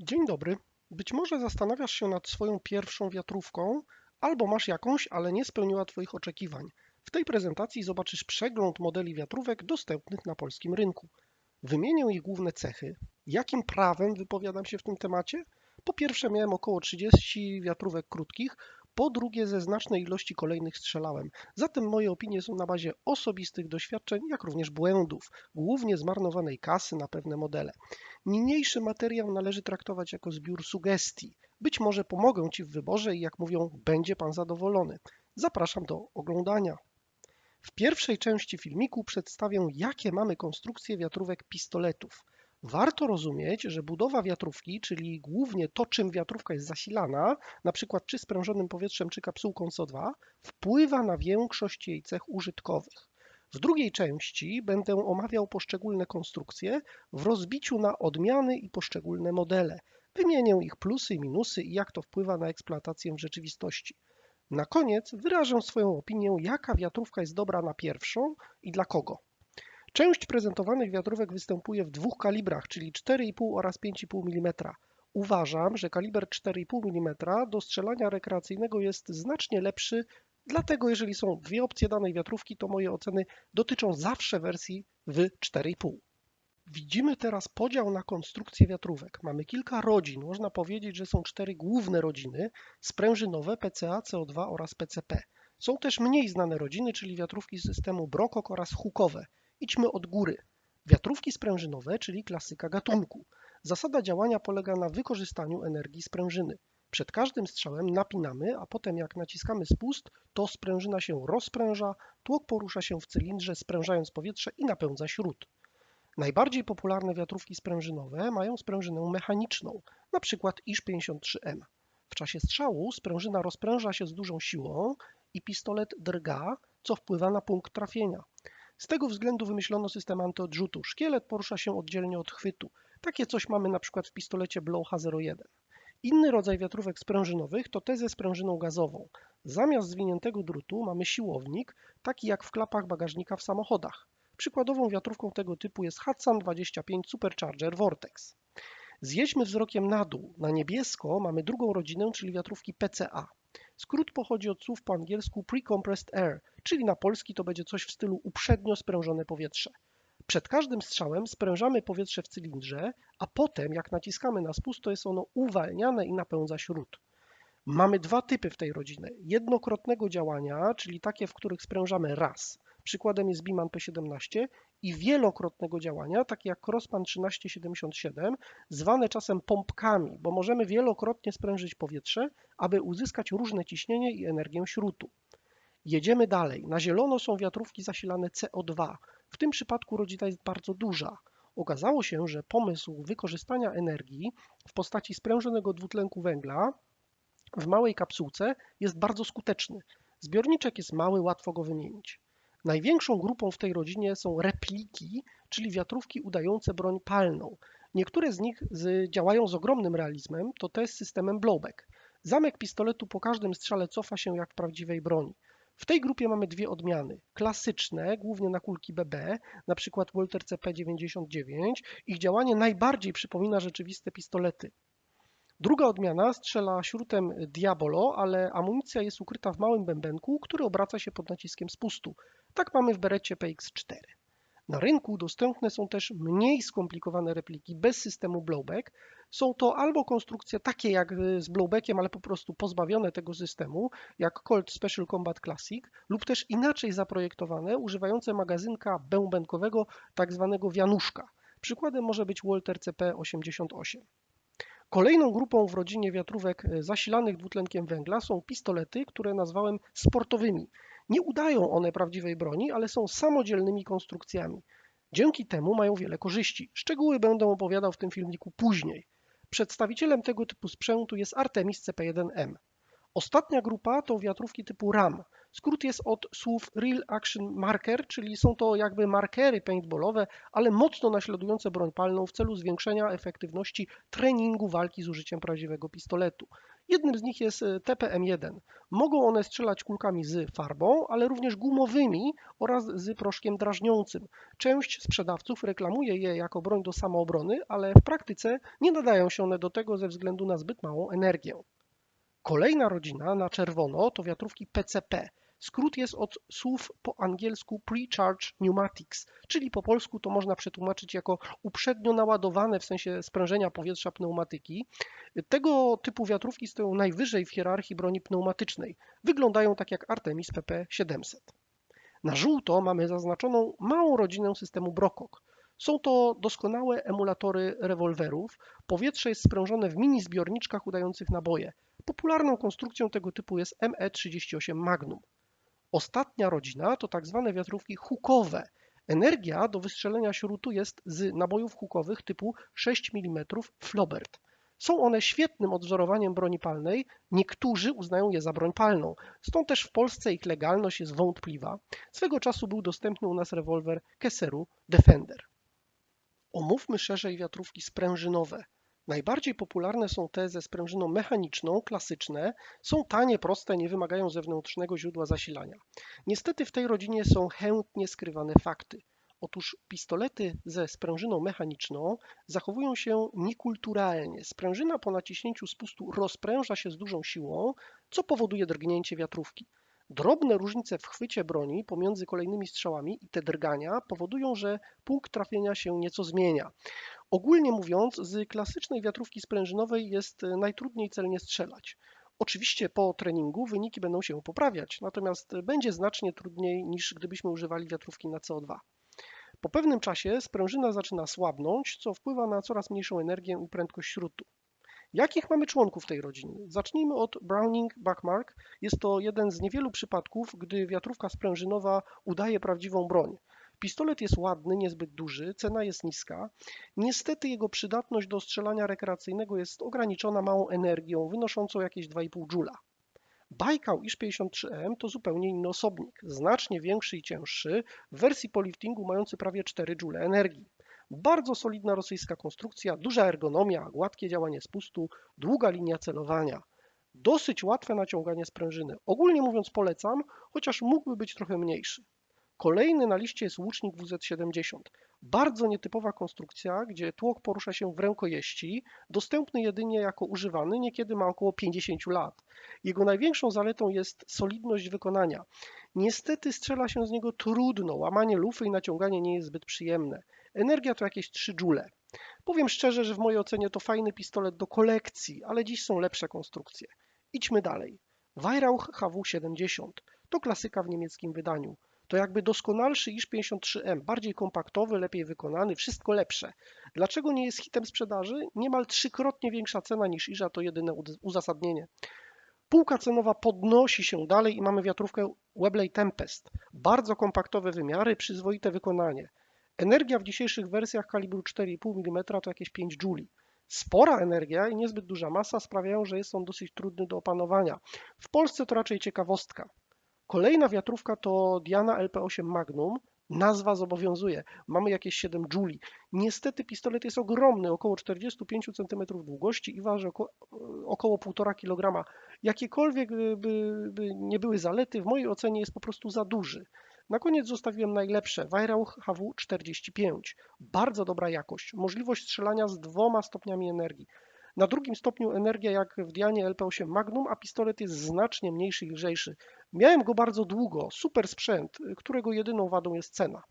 Dzień dobry. Być może zastanawiasz się nad swoją pierwszą wiatrówką, albo masz jakąś, ale nie spełniła Twoich oczekiwań. W tej prezentacji zobaczysz przegląd modeli wiatrówek dostępnych na polskim rynku. Wymienię ich główne cechy. Jakim prawem wypowiadam się w tym temacie? Po pierwsze, miałem około 30 wiatrówek krótkich, po drugie, ze znacznej ilości kolejnych strzelałem. Zatem moje opinie są na bazie osobistych doświadczeń, jak również błędów, głównie zmarnowanej kasy na pewne modele. Niniejszy materiał należy traktować jako zbiór sugestii. Być może pomogę Ci w wyborze i jak mówią, będzie Pan zadowolony. Zapraszam do oglądania. W pierwszej części filmiku przedstawię, jakie mamy konstrukcje wiatrówek pistoletów. Warto rozumieć, że budowa wiatrówki, czyli głównie to, czym wiatrówka jest zasilana, na przykład czy sprężonym powietrzem, czy kapsułką CO2, wpływa na większość jej cech użytkowych. W drugiej części będę omawiał poszczególne konstrukcje w rozbiciu na odmiany i poszczególne modele. Wymienię ich plusy minusy i jak to wpływa na eksploatację w rzeczywistości. Na koniec wyrażę swoją opinię, jaka wiatrówka jest dobra na pierwszą i dla kogo. Część prezentowanych wiatrówek występuje w dwóch kalibrach, czyli 4,5 oraz 5,5 mm. Uważam, że kaliber 4,5 mm do strzelania rekreacyjnego jest znacznie lepszy, dlatego jeżeli są dwie opcje danej wiatrówki, to moje oceny dotyczą zawsze wersji w 4,5. Widzimy teraz podział na konstrukcję wiatrówek. Mamy kilka rodzin, można powiedzieć, że są cztery główne rodziny, sprężynowe, PCA, CO2 oraz PCP. Są też mniej znane rodziny, czyli wiatrówki systemu Brokok oraz hukowe. Idźmy od góry. Wiatrówki sprężynowe, czyli klasyka gatunku. Zasada działania polega na wykorzystaniu energii sprężyny. Przed każdym strzałem napinamy, a potem jak naciskamy spust, to sprężyna się rozpręża, tłok porusza się w cylindrze, sprężając powietrze i napędza śród. Najbardziej popularne wiatrówki sprężynowe mają sprężynę mechaniczną, np. ISZ-53M. W czasie strzału sprężyna rozpręża się z dużą siłą i pistolet drga, co wpływa na punkt trafienia. Z tego względu wymyślono system antyodrzutu. Szkielet porusza się oddzielnie od chwytu. Takie coś mamy na przykład w pistolecie Blow H01. Inny rodzaj wiatrówek sprężynowych to te ze sprężyną gazową. Zamiast zwiniętego drutu mamy siłownik, taki jak w klapach bagażnika w samochodach. Przykładową wiatrówką tego typu jest Hudson 25 Supercharger Vortex. Zjedźmy wzrokiem na dół. Na niebiesko mamy drugą rodzinę, czyli wiatrówki PCA. Skrót pochodzi od słów po angielsku pre-compressed air, czyli na polski to będzie coś w stylu uprzednio sprężone powietrze. Przed każdym strzałem sprężamy powietrze w cylindrze, a potem jak naciskamy na spust, to jest ono uwalniane i napędza śród. Mamy dwa typy w tej rodzinie. Jednokrotnego działania, czyli takie, w których sprężamy raz. Przykładem jest Biman P17 i wielokrotnego działania, takie jak Crosspan 1377, zwane czasem pompkami, bo możemy wielokrotnie sprężyć powietrze, aby uzyskać różne ciśnienie i energię śrutu. Jedziemy dalej. Na zielono są wiatrówki zasilane CO2. W tym przypadku rodzina jest bardzo duża. Okazało się, że pomysł wykorzystania energii w postaci sprężonego dwutlenku węgla w małej kapsułce jest bardzo skuteczny. Zbiorniczek jest mały, łatwo go wymienić. Największą grupą w tej rodzinie są repliki, czyli wiatrówki udające broń palną. Niektóre z nich z, działają z ogromnym realizmem, to te z systemem blowback. Zamek pistoletu po każdym strzale cofa się jak w prawdziwej broni. W tej grupie mamy dwie odmiany. Klasyczne, głównie na kulki BB, na przykład Walter CP99. Ich działanie najbardziej przypomina rzeczywiste pistolety. Druga odmiana strzela śrutem Diabolo, ale amunicja jest ukryta w małym bębenku, który obraca się pod naciskiem spustu. Tak mamy w berecie PX4. Na rynku dostępne są też mniej skomplikowane repliki bez systemu blowback. Są to albo konstrukcje takie jak z blowbackiem, ale po prostu pozbawione tego systemu, jak Colt Special Combat Classic, lub też inaczej zaprojektowane, używające magazynka bębenkowego, tak zwanego wianuszka. Przykładem może być Walter CP88. Kolejną grupą w rodzinie wiatrówek zasilanych dwutlenkiem węgla są pistolety, które nazwałem sportowymi. Nie udają one prawdziwej broni, ale są samodzielnymi konstrukcjami. Dzięki temu mają wiele korzyści. Szczegóły będę opowiadał w tym filmiku później. Przedstawicielem tego typu sprzętu jest Artemis CP1M. Ostatnia grupa to wiatrówki typu RAM. Skrót jest od słów Real Action Marker, czyli są to jakby markery paintballowe, ale mocno naśladujące broń palną w celu zwiększenia efektywności treningu walki z użyciem prawdziwego pistoletu. Jednym z nich jest e, TPM-1. Mogą one strzelać kulkami z farbą, ale również gumowymi oraz z proszkiem drażniącym. Część sprzedawców reklamuje je jako broń do samoobrony, ale w praktyce nie nadają się one do tego ze względu na zbyt małą energię. Kolejna rodzina na czerwono to wiatrówki PCP. Skrót jest od słów po angielsku Pre-Charge Pneumatics, czyli po polsku to można przetłumaczyć jako uprzednio naładowane w sensie sprężenia powietrza pneumatyki. Tego typu wiatrówki stoją najwyżej w hierarchii broni pneumatycznej. Wyglądają tak jak Artemis PP700. Na żółto mamy zaznaczoną małą rodzinę systemu Brokok. Są to doskonałe emulatory rewolwerów. Powietrze jest sprężone w mini zbiorniczkach udających naboje. Popularną konstrukcją tego typu jest ME38 Magnum. Ostatnia rodzina to tak zwane wiatrówki hukowe. Energia do wystrzelenia śrutu jest z nabojów hukowych typu 6 mm Flobert. Są one świetnym odwzorowaniem broni palnej, niektórzy uznają je za broń palną, stąd też w Polsce ich legalność jest wątpliwa. Swego czasu był dostępny u nas rewolwer Kesseru Defender. Omówmy szerzej wiatrówki sprężynowe. Najbardziej popularne są te ze sprężyną mechaniczną, klasyczne, są tanie, proste, nie wymagają zewnętrznego źródła zasilania. Niestety w tej rodzinie są chętnie skrywane fakty. Otóż pistolety ze sprężyną mechaniczną zachowują się niekulturalnie. Sprężyna po naciśnięciu spustu rozpręża się z dużą siłą, co powoduje drgnięcie wiatrówki. Drobne różnice w chwycie broni pomiędzy kolejnymi strzałami i te drgania powodują, że punkt trafienia się nieco zmienia. Ogólnie mówiąc, z klasycznej wiatrówki sprężynowej jest e, najtrudniej celnie strzelać. Oczywiście po treningu wyniki będą się poprawiać, natomiast będzie znacznie trudniej niż gdybyśmy używali wiatrówki na CO2. Po pewnym czasie sprężyna zaczyna słabnąć, co wpływa na coraz mniejszą energię i prędkość śrutu. Jakich mamy członków tej rodziny? Zacznijmy od Browning Buckmark. Jest to jeden z niewielu przypadków, gdy wiatrówka sprężynowa udaje prawdziwą broń. Pistolet jest ładny, niezbyt duży, cena jest niska. Niestety jego przydatność do strzelania rekreacyjnego jest ograniczona małą energią, wynoszącą jakieś 2,5 Joule. Baikał IS-53M to zupełnie inny osobnik, znacznie większy i cięższy, w wersji po liftingu mający prawie 4 Joule energii. Bardzo solidna rosyjska konstrukcja, duża ergonomia, gładkie działanie spustu, długa linia celowania. Dosyć łatwe naciąganie sprężyny. Ogólnie mówiąc polecam, chociaż mógłby być trochę mniejszy. Kolejny na liście jest łucznik WZ-70. Bardzo nietypowa konstrukcja, gdzie tłok porusza się w rękojeści, dostępny jedynie jako używany, niekiedy ma około 50 lat. Jego największą zaletą jest solidność wykonania. Niestety strzela się z niego trudno, łamanie lufy i naciąganie nie jest zbyt przyjemne. Energia to jakieś 3 joule. Powiem szczerze, że w mojej ocenie to fajny pistolet do kolekcji, ale dziś są lepsze konstrukcje. Idźmy dalej. Weihrauch HW70 to klasyka w niemieckim wydaniu to jakby doskonalszy niż 53M, bardziej kompaktowy, lepiej wykonany, wszystko lepsze. Dlaczego nie jest hitem sprzedaży? Niemal trzykrotnie większa cena niż Iża to jedyne uzasadnienie. Półka cenowa podnosi się dalej i mamy wiatrówkę Webley Tempest. Bardzo kompaktowe wymiary, przyzwoite wykonanie. Energia w dzisiejszych wersjach kalibru 4,5 mm to jakieś 5 Joule. Spora energia i niezbyt duża masa sprawiają, że jest on dosyć trudny do opanowania. W Polsce to raczej ciekawostka. Kolejna wiatrówka to Diana LP8 Magnum. Nazwa zobowiązuje. Mamy jakieś 7 Juli. Niestety pistolet jest ogromny, około 45 cm długości i waży około, około 1,5 kg. Jakiekolwiek by, by nie były zalety, w mojej ocenie jest po prostu za duży. Na koniec zostawiłem najlepsze Weihrauch HW45. Bardzo dobra jakość, możliwość strzelania z dwoma stopniami energii. Na drugim stopniu energia jak w Dianie LP8 Magnum, a pistolet jest znacznie mniejszy i lżejszy. Miałem go bardzo długo, super sprzęt, którego jedyną wadą jest cena.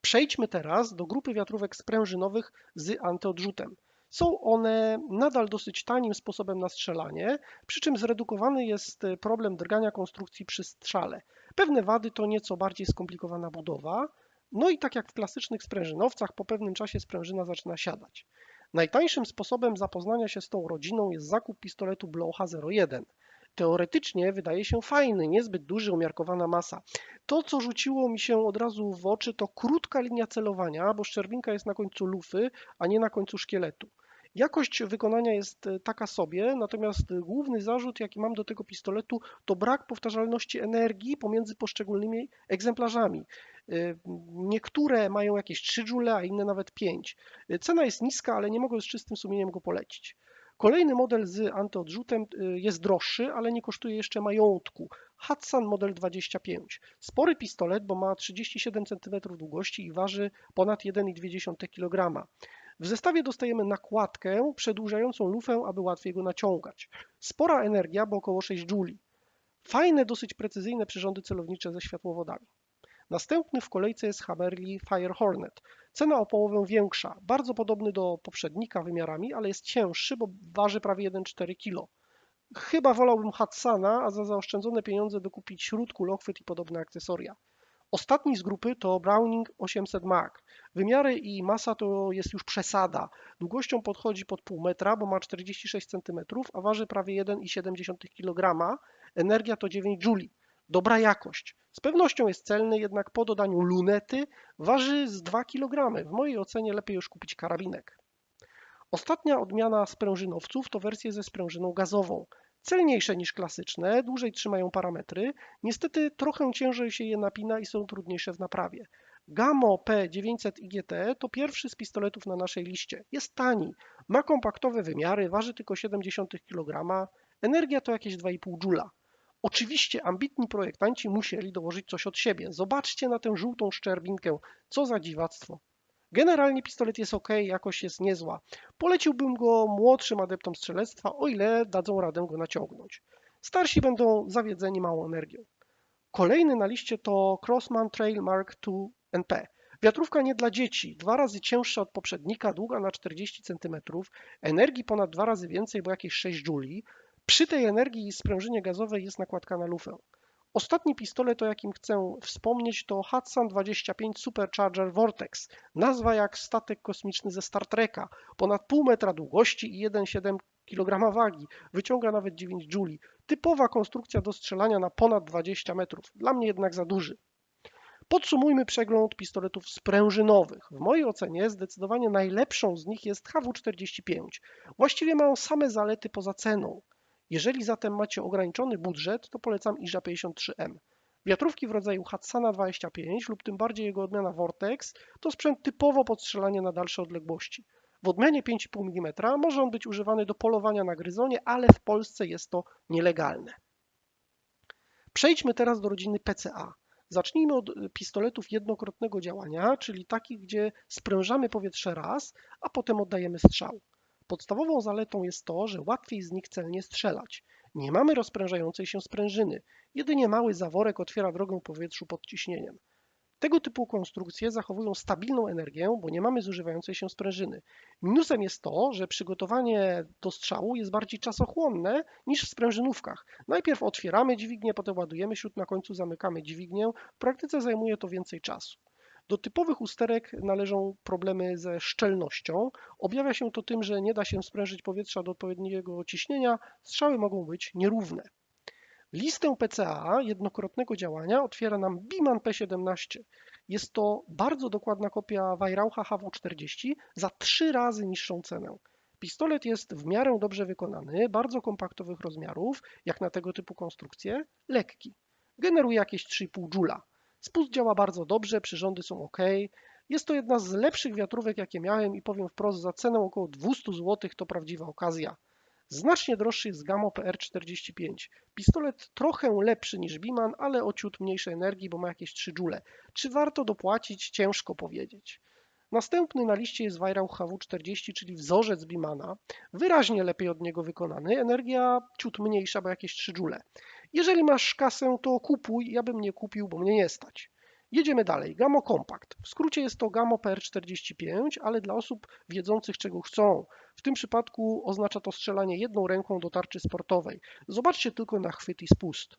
Przejdźmy teraz do grupy wiatrówek sprężynowych z antyodrzutem. Są one nadal dosyć tanim sposobem na strzelanie, przy czym zredukowany jest problem drgania konstrukcji przy strzale. Pewne wady to nieco bardziej skomplikowana budowa, no i tak jak w klasycznych sprężynowcach, po pewnym czasie sprężyna zaczyna siadać. Najtańszym sposobem zapoznania się z tą rodziną jest zakup pistoletu Blocha 01. Teoretycznie wydaje się fajny, niezbyt duży, umiarkowana masa. To, co rzuciło mi się od razu w oczy, to krótka linia celowania, bo szczerbinka jest na końcu lufy, a nie na końcu szkieletu. Jakość wykonania jest e, taka sobie, natomiast główny zarzut, jaki mam do tego pistoletu, to brak powtarzalności energii pomiędzy poszczególnymi egzemplarzami. E, niektóre mają jakieś 3 joule, a inne nawet 5. E, cena jest niska, ale nie mogę z czystym sumieniem go polecić. Kolejny model z antyodrzutem jest droższy, ale nie kosztuje jeszcze majątku. Hudson model 25. Spory pistolet, bo ma 37 cm długości i waży ponad 1,2 kg. W zestawie dostajemy nakładkę przedłużającą lufę, aby łatwiej go naciągać. Spora energia, bo około 6 Joule. Fajne, dosyć precyzyjne przyrządy celownicze ze światłowodami. Następny w kolejce jest Hammerly Fire Hornet. Cena o połowę większa, bardzo podobny do poprzednika wymiarami, ale jest cięższy, bo waży prawie 1,4 kg. Chyba wolałbym Hudsona, a za zaoszczędzone pieniądze dokupić śród kulochwyt i podobne akcesoria. Ostatni z grupy to Browning 800 Mag. Wymiary i masa to jest już przesada. Długością podchodzi pod pół metra, bo ma 46 cm, a waży prawie 1,7 kg. Energia to 9 Joule. Dobra jakość. Z pewnością jest celny, jednak po dodaniu lunety waży z 2 kg. W mojej ocenie lepiej już kupić karabinek. Ostatnia odmiana sprężynowców to wersje ze sprężyną gazową. Celniejsze niż klasyczne, dłużej trzymają parametry, niestety trochę ciężej się je napina i są trudniejsze w naprawie. Gamo P900 IGT to pierwszy z pistoletów na naszej liście. Jest tani, ma kompaktowe wymiary, waży tylko 0,7 kg, energia to jakieś 2,5 Joule. Oczywiście ambitni projektanci musieli dołożyć coś od siebie. Zobaczcie na tę żółtą szczerbinkę, co za dziwactwo. Generalnie pistolet jest ok, jakość jest niezła. Poleciłbym go młodszym adeptom strzelectwa, o ile dadzą radę go naciągnąć. Starsi będą zawiedzeni małą energią. Kolejny na liście to Crossman Trail Mark II NP. Wiatrówka nie dla dzieci, dwa razy cięższa od poprzednika, długa na 40 cm, energii ponad dwa razy więcej, bo jakieś 6 Joule. Przy tej energii sprężynie gazowej jest nakładka na lufę. Ostatni pistolet, o jakim chcę wspomnieć, to Hudson 25 Supercharger Vortex. Nazwa jak statek kosmiczny ze Star Treka. Ponad pół metra długości i 1,7 kg wagi. Wyciąga nawet 9 Joule. Typowa konstrukcja do strzelania na ponad 20 metrów. Dla mnie jednak za duży. Podsumujmy przegląd pistoletów sprężynowych. W mojej ocenie zdecydowanie najlepszą z nich jest HW45. Właściwie mają same zalety poza ceną. Jeżeli zatem macie ograniczony budżet, to polecam IJA 53M. Wiatrówki w rodzaju Hatsana 25 lub tym bardziej jego odmiana Vortex to sprzęt typowo pod strzelanie na dalsze odległości. W odmianie 5,5 mm może on być używany do polowania na gryzonie, ale w Polsce jest to nielegalne. Przejdźmy teraz do rodziny PCA. Zacznijmy od pistoletów jednokrotnego działania, czyli takich, gdzie sprężamy powietrze raz, a potem oddajemy strzał. Podstawową zaletą jest to, że łatwiej z nich celnie strzelać. Nie mamy rozprężającej się sprężyny, jedynie mały zaworek otwiera drogę powietrzu pod ciśnieniem. Tego typu konstrukcje zachowują stabilną energię, bo nie mamy zużywającej się sprężyny. Minusem jest to, że przygotowanie do strzału jest bardziej czasochłonne niż w sprężynówkach. Najpierw otwieramy dźwignię, potem ładujemy śrut, na końcu zamykamy dźwignię. W praktyce zajmuje to więcej czasu. Do typowych usterek należą problemy ze szczelnością. Objawia się to tym, że nie da się sprężyć powietrza do odpowiedniego ciśnienia, strzały mogą być nierówne. Listę PCA jednokrotnego działania otwiera nam Biman P17. Jest to bardzo dokładna kopia Weihraucha HW40 za trzy razy niższą cenę. Pistolet jest w miarę dobrze wykonany, bardzo kompaktowych rozmiarów, jak na tego typu konstrukcje, lekki. Generuje jakieś 3,5 Joule. Spust działa bardzo dobrze, przyrządy są ok. Jest to jedna z lepszych wiatrówek, jakie miałem i powiem wprost, za cenę około 200 zł to prawdziwa okazja. Znacznie droższy jest Gamo PR45. Pistolet trochę lepszy niż Biman, ale o ciut mniejszej energii, bo ma jakieś 3 joule. Czy warto dopłacić? Ciężko powiedzieć. Następny na liście jest Weihrauch HW40, czyli wzorzec Bimana. Wyraźnie lepiej od niego wykonany. Energia ciut mniejsza, bo jakieś 3 joule. Jeżeli masz kasę, to kupuj. Ja bym nie kupił, bo mnie nie stać. Jedziemy dalej. Gamo Compact. W skrócie jest to Gamo PR45, ale dla osób wiedzących czego chcą. W tym przypadku oznacza to strzelanie jedną ręką do tarczy sportowej. Zobaczcie tylko na chwyt i spust.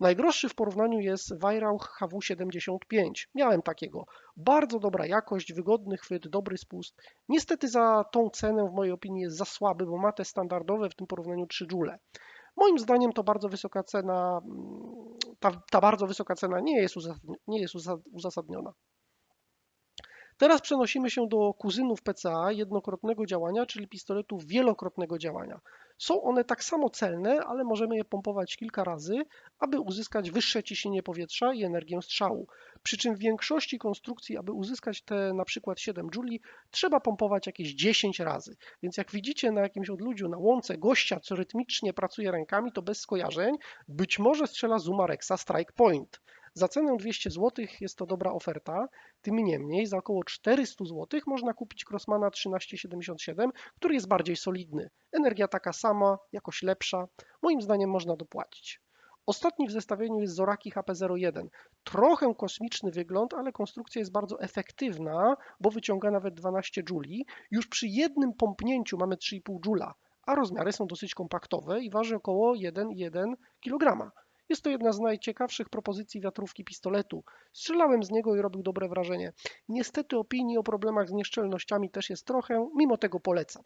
Najdroższy w porównaniu jest Weihrauch HW75. Miałem takiego. Bardzo dobra jakość, wygodny chwyt, dobry spust. Niestety za tą cenę w mojej opinii jest za słaby, bo ma te standardowe w tym porównaniu 3 joule. Moim zdaniem to bardzo wysoka cena, ta, ta bardzo wysoka cena nie jest, nie jest uzasadniona. Teraz przenosimy się do kuzynów PCA jednokrotnego działania, czyli pistoletów wielokrotnego działania. Są one tak samo celne, ale możemy je pompować kilka razy, aby uzyskać wyższe ciśnienie powietrza i energię strzału. Przy czym w większości konstrukcji, aby uzyskać te na przykład 7 Joule, trzeba pompować jakieś 10 razy. Więc jak widzicie na jakimś odludziu, na łące gościa, co rytmicznie pracuje rękami, to bez skojarzeń, być może strzela z Umarexa Strike Point. Za cenę 200 zł jest to dobra oferta, tym niemniej za około 400 zł można kupić Crossmana 1377, który jest bardziej solidny. Energia taka sama, jakoś lepsza, moim zdaniem można dopłacić. Ostatni w zestawieniu jest Zoraki HP01. Trochę kosmiczny wygląd, ale konstrukcja jest bardzo efektywna, bo wyciąga nawet 12 Juli. Już przy jednym pompnięciu mamy 3,5 Jula, a rozmiary są dosyć kompaktowe i waży około 1,1 kg. Jest to jedna z najciekawszych propozycji wiatrówki pistoletu. Strzelałem z niego i robił dobre wrażenie. Niestety opinii o problemach z nieszczelnościami też jest trochę, mimo tego polecam.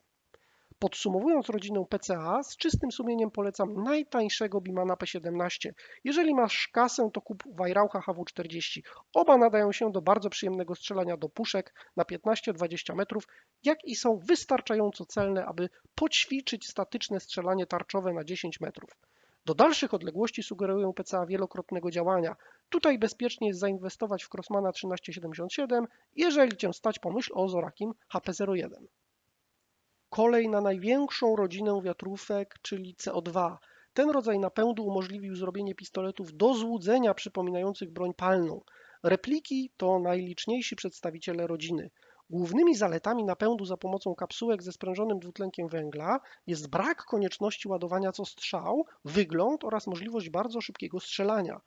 Podsumowując rodzinę PCA, z czystym sumieniem polecam najtańszego Bimana P17. Jeżeli masz kasę, to kup Weihraucha HW40. Oba nadają się do bardzo przyjemnego strzelania do puszek na 15-20 metrów, jak i są wystarczająco celne, aby poćwiczyć statyczne strzelanie tarczowe na 10 metrów. Do dalszych odległości sugeruję PCA wielokrotnego działania. Tutaj bezpiecznie jest zainwestować w Crossmana 1377, jeżeli Cię stać pomyśl o Zorakim HP01. Kolej na największą rodzinę wiatrówek, czyli CO2. Ten rodzaj napędu umożliwił zrobienie pistoletów do złudzenia przypominających broń palną. Repliki to najliczniejsi przedstawiciele rodziny. Głównymi zaletami napędu za pomocą kapsułek ze sprężonym dwutlenkiem węgla jest brak konieczności ładowania co strzał, wygląd oraz możliwość bardzo szybkiego strzelania.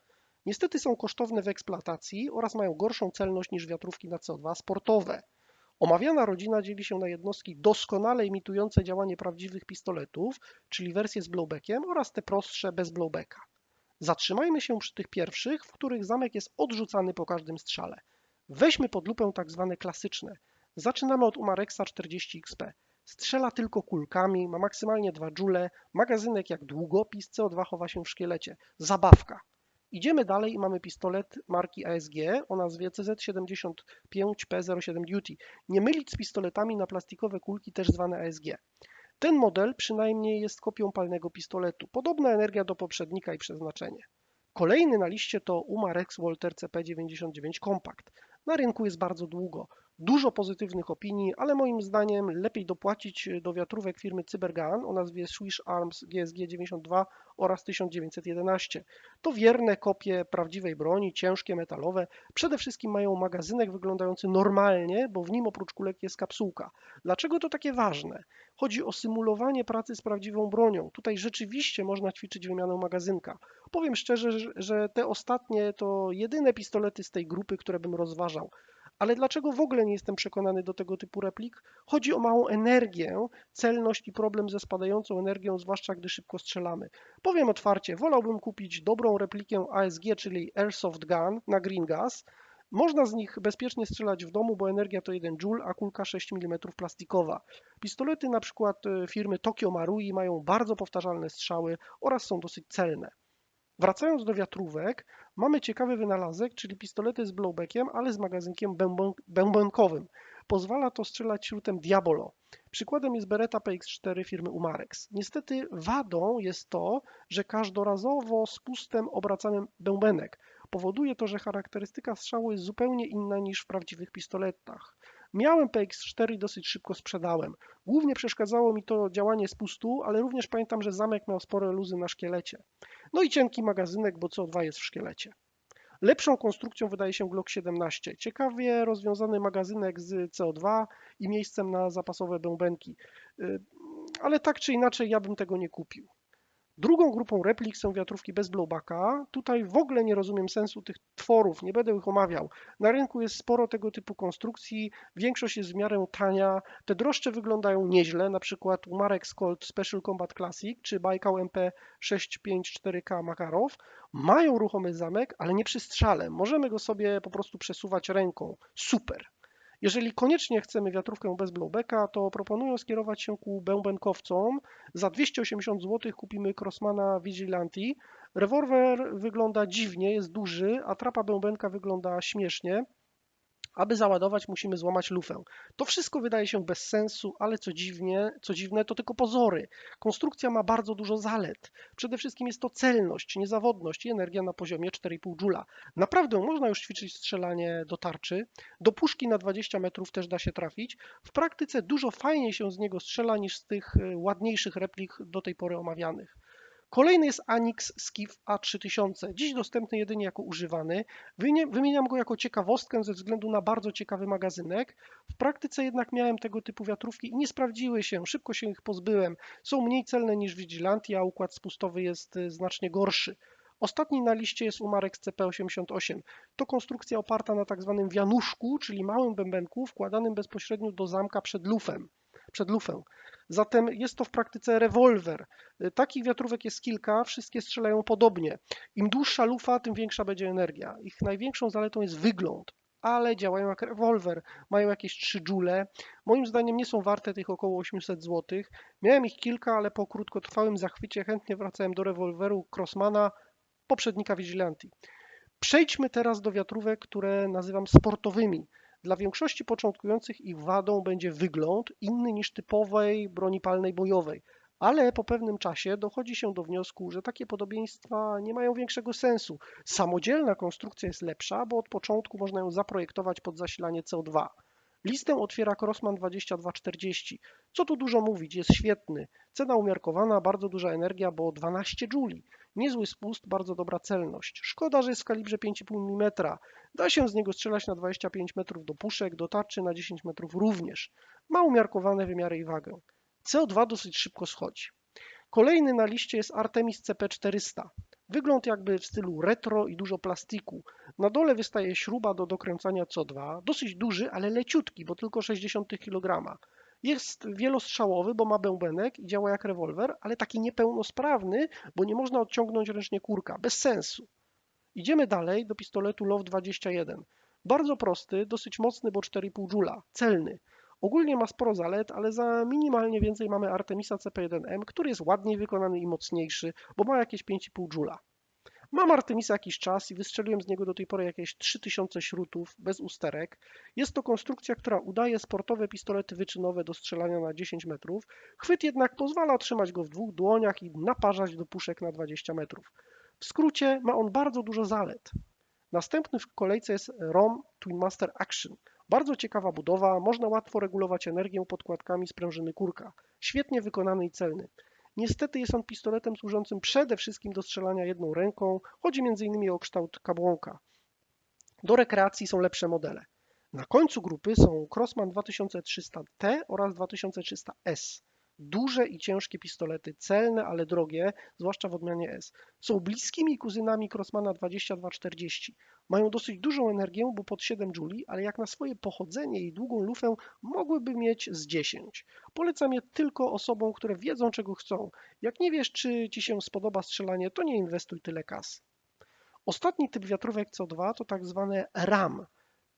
Niestety są kosztowne w eksploatacji oraz mają gorszą celność niż wiatrówki na CO2 sportowe. Omawiana rodzina dzieli się na jednostki doskonale imitujące działanie prawdziwych pistoletów, czyli wersje z blowbackiem oraz te prostsze bez blowbacka. Zatrzymajmy się przy tych pierwszych, w których zamek jest odrzucany po każdym strzale. Weźmy pod lupę tak zwane klasyczne. Zaczynamy od Umarexa 40XP. Strzela tylko kulkami, ma maksymalnie 2 joule, magazynek jak długopis, CO2 chowa się w szkielecie. Zabawka. Idziemy dalej i mamy pistolet marki ASG o nazwie CZ75P07 Duty. Nie mylić z pistoletami na plastikowe kulki, też zwane ASG. Ten model przynajmniej jest kopią palnego pistoletu. Podobna energia do poprzednika i przeznaczenie. Kolejny na liście to Umarex Walter CP99 Compact. Na rynku jest bardzo długo. Dużo pozytywnych opinii, ale moim zdaniem lepiej dopłacić do wiatrówek firmy Cybergun o nazwie Swiss Arms GSG 92 oraz 1911. To wierne kopie prawdziwej broni, ciężkie, metalowe. Przede wszystkim mają magazynek wyglądający normalnie, bo w nim oprócz kulek jest kapsułka. Dlaczego to takie ważne? Chodzi o symulowanie pracy z prawdziwą bronią. Tutaj rzeczywiście można ćwiczyć wymianę magazynka. Powiem szczerze, że te ostatnie to jedyne pistolety z tej grupy, które bym rozważał. Ale dlaczego w ogóle nie jestem przekonany do tego typu replik? Chodzi o małą energię, celność i problem ze spadającą energią, zwłaszcza gdy szybko strzelamy. Powiem otwarcie, wolałbym kupić dobrą replikę ASG, czyli Airsoft Gun na Green Gas. Można z nich bezpiecznie strzelać w domu, bo energia to 1 joule, a kulka 6 mm plastikowa. Pistolety na przykład e, firmy Tokyo Marui mają bardzo powtarzalne strzały oraz są dosyć celne. Wracając do wiatrówek, mamy ciekawy wynalazek, czyli pistolety z blowbackiem, ale z magazynkiem bębenkowym. Pozwala to strzelać śrutem Diabolo. Przykładem jest Beretta PX4 firmy Umarex. Niestety wadą jest to, że każdorazowo spustem obracamy bębenek. Powoduje to, że charakterystyka strzału jest zupełnie inna niż w prawdziwych pistoletach. Miałem PX4 i dosyć szybko sprzedałem. Głównie przeszkadzało mi to działanie spustu, ale również pamiętam, że zamek miał spore luzy na szkielecie. No i cienki magazynek, bo CO2 jest w szkielecie. Lepszą konstrukcją wydaje się Glock 17. Ciekawie rozwiązany magazynek z CO2 i miejscem na zapasowe bębenki. Y, ale tak czy inaczej ja bym tego nie kupił. Drugą grupą replik są wiatrówki bez blowbacka. Tutaj w ogóle nie rozumiem sensu tych tworów, nie będę ich omawiał. Na rynku jest sporo tego typu konstrukcji, większość jest w miarę tania. Te droższe wyglądają nieźle, na przykład Marek Colt Special Combat Classic czy Baikal MP 654K Makarow. Mają ruchomy zamek, ale nie przy strzale. Możemy go sobie po prostu przesuwać ręką. Super. Jeżeli koniecznie chcemy wiatrówkę bez blowbacka, to proponuję skierować się ku bębenkowcom. Za 280 zł kupimy Crossmana Vigilanti. Rewolwer wygląda dziwnie, jest duży, a trapa bębenka wygląda śmiesznie. Aby załadować, musimy złamać lufę. To wszystko wydaje się bez sensu, ale co, dziwnie, co dziwne, to tylko pozory. Konstrukcja ma bardzo dużo zalet. Przede wszystkim jest to celność, niezawodność i energia na poziomie 4,5 Joula. Naprawdę można już ćwiczyć strzelanie do tarczy. Do puszki na 20 metrów też da się trafić. W praktyce dużo fajniej się z niego strzela niż z tych y, ładniejszych replik do tej pory omawianych. Kolejny jest Anix Skiff A3000, dziś dostępny jedynie jako używany. Wymieniam go jako ciekawostkę ze względu na bardzo ciekawy magazynek. W praktyce jednak miałem tego typu wiatrówki i nie sprawdziły się, szybko się ich pozbyłem. Są mniej celne niż Vigilanti, a układ spustowy jest y, znacznie gorszy. Ostatni na liście jest Umarek CP88. To konstrukcja oparta na tak zwanym wianuszku, czyli małym bębenku wkładanym bezpośrednio do zamka przed lufem. Przed. Zatem jest to w praktyce rewolwer. Takich wiatrówek jest kilka, wszystkie strzelają podobnie. Im dłuższa lufa, tym większa będzie energia. Ich największą zaletą jest wygląd, ale działają jak rewolwer, mają jakieś 3 joule. Moim zdaniem nie są warte tych około 800 zł. Miałem ich kilka, ale po krótkotrwałym zachwycie chętnie wracałem do rewolweru Crossmana, poprzednika Vigilanti. Przejdźmy teraz do wiatrówek, które nazywam sportowymi. Dla większości początkujących ich wadą będzie wygląd inny niż typowej broni palnej bojowej, ale po pewnym czasie dochodzi się do wniosku, że takie podobieństwa nie mają większego sensu. Samodzielna konstrukcja jest lepsza, bo od początku można ją zaprojektować pod zasilanie CO2. Listę otwiera Crossman 2240. Co tu dużo mówić, jest świetny. Cena umiarkowana, bardzo duża energia, bo 12 juli. Niezły spust, bardzo dobra celność. Szkoda, że jest w kalibrze 5,5 mm. Da się z niego strzelać na 25 metrów do puszek, do tarczy na 10 metrów również. Ma umiarkowane wymiary i wagę. CO2 dosyć szybko schodzi. Kolejny na liście jest Artemis CP400. Wygląd jakby w stylu retro i dużo plastiku. Na dole wystaje śruba do dokręcania CO2, dosyć duży, ale leciutki, bo tylko 60 kg. Jest wielostrzałowy, bo ma bębenek i działa jak rewolwer, ale taki niepełnosprawny, bo nie można odciągnąć ręcznie kurka. Bez sensu. Idziemy dalej do pistoletu LOW 21. Bardzo prosty, dosyć mocny, bo 4,5 Joula, celny. Ogólnie ma sporo zalet, ale za minimalnie więcej mamy Artemisa CP1M, który jest ładniej wykonany i mocniejszy, bo ma jakieś 5,5 Joula. Mam Artemisa jakiś czas i wystrzeliłem z niego do tej pory jakieś 3000 śrutów bez usterek. Jest to konstrukcja, która udaje sportowe pistolety wyczynowe do strzelania na 10 metrów. Chwyt jednak pozwala trzymać go w dwóch dłoniach i naparzać do puszek na 20 metrów. W skrócie ma on bardzo dużo zalet. Następny w kolejce jest ROM Twin Master Action. Bardzo ciekawa budowa, można łatwo regulować energię podkładkami sprężyny kurka. Świetnie wykonany i celny. Niestety jest on pistoletem służącym przede wszystkim do strzelania jedną ręką. Chodzi m.in. o kształt kabłonka. Do rekreacji są lepsze modele. Na końcu grupy są Crossman 2300T oraz 2300S. Duże i ciężkie pistolety, celne, ale drogie, zwłaszcza w odmianie S. Są bliskimi kuzynami Crossmana 2240. Mają dosyć dużą energię, bo pod 7 juli, ale jak na swoje pochodzenie i długą lufę mogłyby mieć z 10. Polecam je tylko osobom, które wiedzą czego chcą. Jak nie wiesz, czy ci się spodoba strzelanie, to nie inwestuj tyle kasy. Ostatni typ wiatrówek CO2 to tak zwane RAM.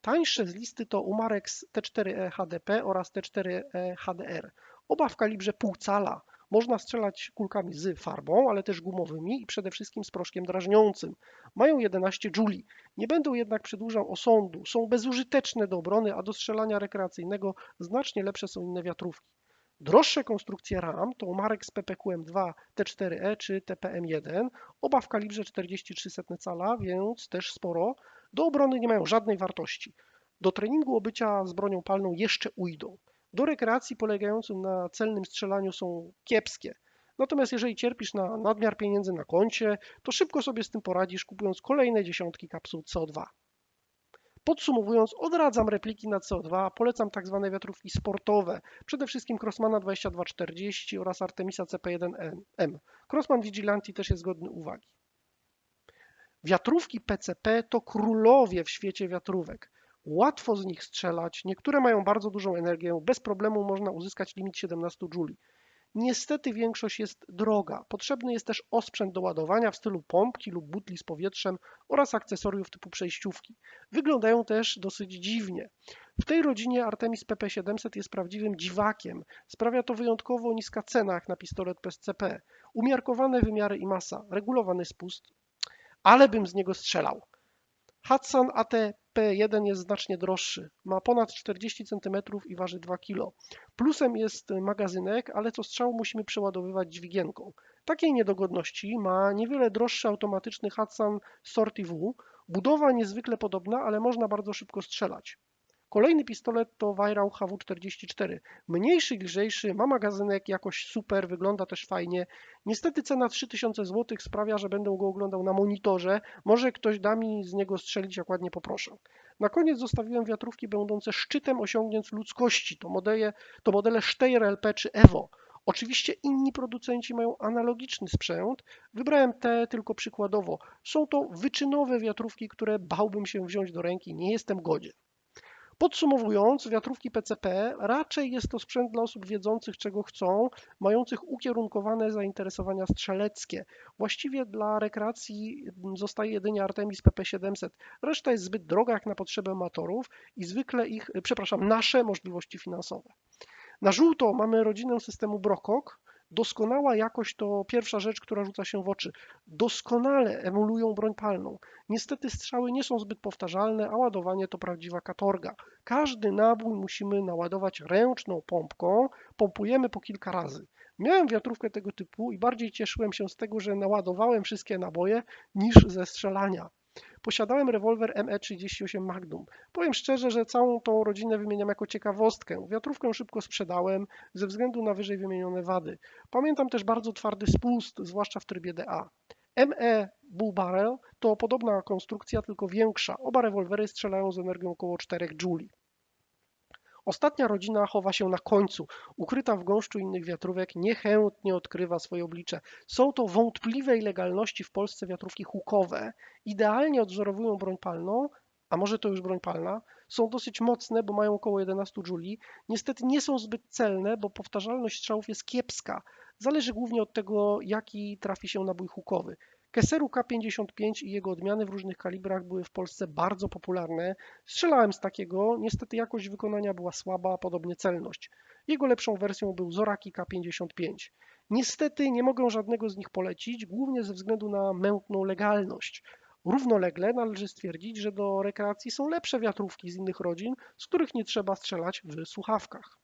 Tańsze z listy to Umarex T4E HDP oraz T4E HDR. Oba w kalibrze pół cala. Można strzelać kulkami z farbą, ale też gumowymi i przede wszystkim z proszkiem drażniącym. Mają 11 juli. Nie będą jednak przedłużał osądu. Są bezużyteczne do obrony, a do strzelania rekreacyjnego znacznie lepsze są inne wiatrówki. Droższe konstrukcje RAM to Marek z PPQM2 T4E czy TPM1, oba w kalibrze 43,7 cala, więc też sporo. Do obrony nie mają żadnej wartości. Do treningu obycia z bronią palną jeszcze ujdą do rekreacji polegającym na celnym strzelaniu są kiepskie. Natomiast jeżeli cierpisz na nadmiar pieniędzy na koncie, to szybko sobie z tym poradzisz, kupując kolejne dziesiątki kapsuł CO2. Podsumowując, odradzam repliki na CO2, polecam tak zwane wiatrówki sportowe, przede wszystkim Crossmana 2240 oraz Artemisa CP1M. Crossman Vigilanti też jest godny uwagi. Wiatrówki PCP to królowie w świecie wiatrówek. Łatwo z nich strzelać, niektóre mają bardzo dużą energię, bez problemu można uzyskać limit 17 juli. Niestety większość jest droga. Potrzebny jest też osprzęt do ładowania w stylu pompki lub butli z powietrzem oraz akcesoriów typu przejściówki. Wyglądają też dosyć dziwnie. W tej rodzinie Artemis PP700 jest prawdziwym dziwakiem. Sprawia to wyjątkowo niska cena jak na pistolet PSCP. Umiarkowane wymiary i masa, regulowany spust, ale bym z niego strzelał. Hudson ATP1 jest znacznie droższy. Ma ponad 40 cm i waży 2 kg. Plusem jest magazynek, ale co strzał musimy przeładowywać dźwigienką. Takiej niedogodności ma niewiele droższy automatyczny Hudson Sorty V. Budowa niezwykle podobna, ale można bardzo szybko strzelać. Kolejny pistolet to Weihrauch HW44. Mniejszy, lżejszy, ma magazynek, jakoś super, wygląda też fajnie. Niestety cena 3000 zł sprawia, że będę go oglądał na monitorze. Może ktoś da mi z niego strzelić, jak ładnie poproszę. Na koniec zostawiłem wiatrówki będące szczytem osiągnięć ludzkości. To modele, to modele Steyr LP czy Evo. Oczywiście inni producenci mają analogiczny sprzęt. Wybrałem te tylko przykładowo. Są to wyczynowe wiatrówki, które bałbym się wziąć do ręki. Nie jestem godzien. Podsumowując, wiatrówki PCP raczej jest to sprzęt dla osób wiedzących, czego chcą, mających ukierunkowane zainteresowania strzeleckie. Właściwie dla rekreacji zostaje jedynie Artemis PP700. Reszta jest zbyt droga jak na potrzeby amatorów i zwykle ich, przepraszam, nasze możliwości finansowe. Na żółto mamy rodzinę systemu Brokok, Doskonała jakość to pierwsza rzecz, która rzuca się w oczy. Doskonale emulują broń palną. Niestety strzały nie są zbyt powtarzalne, a ładowanie to prawdziwa katorga. Każdy nabój musimy naładować ręczną pompką, pompujemy po kilka razy. Miałem wiatrówkę tego typu i bardziej cieszyłem się z tego, że naładowałem wszystkie naboje niż ze strzelania. Posiadałem rewolwer ME38 Magnum. Powiem szczerze, że całą tą rodzinę wymieniam jako ciekawostkę. Wiatrówkę szybko sprzedałem ze względu na wyżej wymienione wady. Pamiętam też bardzo twardy spust, zwłaszcza w trybie DA. ME Bull Barrel to podobna konstrukcja, tylko większa. Oba rewolwery strzelają z energią około 4 Joule. Ostatnia rodzina chowa się na końcu, ukryta w gąszczu innych wiatrówek, niechętnie odkrywa swoje oblicze. Są to wątpliwej legalności w Polsce wiatrówki hukowe, idealnie odwzorowują broń palną, a może to już broń palna, są dosyć mocne, bo mają około 11 juli. Niestety nie są zbyt celne, bo powtarzalność strzałów jest kiepska. Zależy głównie od tego, jaki trafi się nabój hukowy. Keseru K55 i jego odmiany w różnych kalibrach były w Polsce bardzo popularne. Strzelałem z takiego, niestety jakość wykonania była słaba, podobnie celność. Jego lepszą wersją był Zoraki K55. Niestety nie mogę żadnego z nich polecić, głównie ze względu na mętną legalność. Równolegle należy stwierdzić, że do rekreacji są lepsze wiatrówki z innych rodzin, z których nie trzeba strzelać w słuchawkach.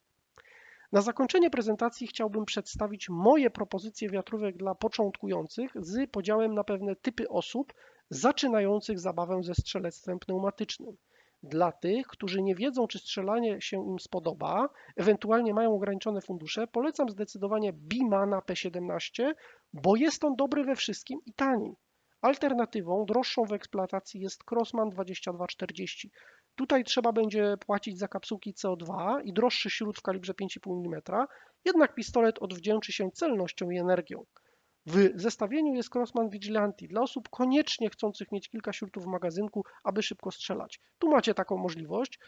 Na zakończenie prezentacji chciałbym przedstawić moje propozycje wiatrówek dla początkujących z podziałem na pewne typy osób zaczynających zabawę ze strzelectwem pneumatycznym. Dla tych, którzy nie wiedzą, czy strzelanie się im spodoba, ewentualnie mają ograniczone fundusze, polecam zdecydowanie Bimana P17, bo jest on dobry we wszystkim i tani. Alternatywą, droższą w eksploatacji jest Crossman 2240. Tutaj trzeba będzie płacić za kapsułki CO2 i droższy śrut w kalibrze 5,5 mm, jednak pistolet odwdzięczy się celnością i energią. W zestawieniu jest Crossman Vigilante dla osób koniecznie chcących mieć kilka śrutów w magazynku, aby szybko strzelać. Tu macie taką możliwość.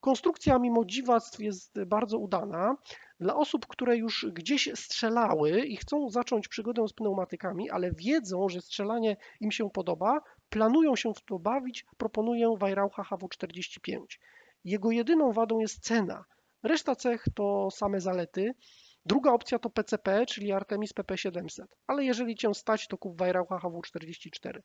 Konstrukcja mimo dziwactw jest bardzo udana. Dla osób, które już gdzieś strzelały i chcą zacząć przygodę z pneumatykami, ale wiedzą, że strzelanie im się podoba, planują się w to bawić, proponuję Weihraucha HW45. Jego jedyną wadą jest cena. Reszta cech to same zalety. Druga opcja to PCP, czyli Artemis PP700, ale jeżeli cię stać, to kup Weihraucha HW44.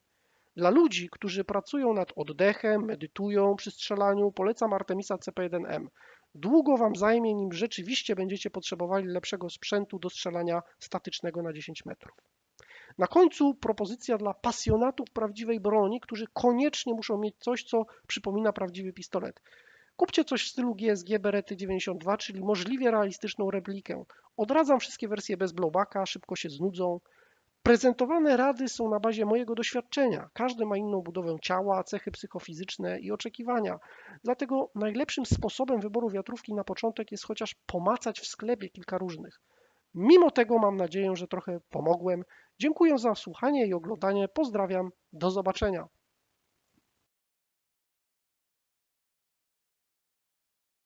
Dla ludzi, którzy pracują nad oddechem, medytują przy strzelaniu, polecam Artemisa CP1M. Długo Wam zajmie, nim rzeczywiście będziecie potrzebowali lepszego sprzętu do strzelania statycznego na 10 metrów. Na końcu propozycja dla pasjonatów prawdziwej broni, którzy koniecznie muszą mieć coś, co przypomina prawdziwy pistolet. Kupcie coś w stylu GSG Berety 92, czyli możliwie realistyczną replikę. Odradzam wszystkie wersje bez blowbacka, szybko się znudzą. Prezentowane rady są na bazie mojego doświadczenia. Każdy ma inną budowę ciała, cechy psychofizyczne i oczekiwania. Dlatego najlepszym sposobem wyboru wiatrówki na początek jest chociaż pomacać w sklepie kilka różnych. Mimo tego mam nadzieję, że trochę pomogłem. Dziękuję za słuchanie i oglądanie. Pozdrawiam. Do zobaczenia.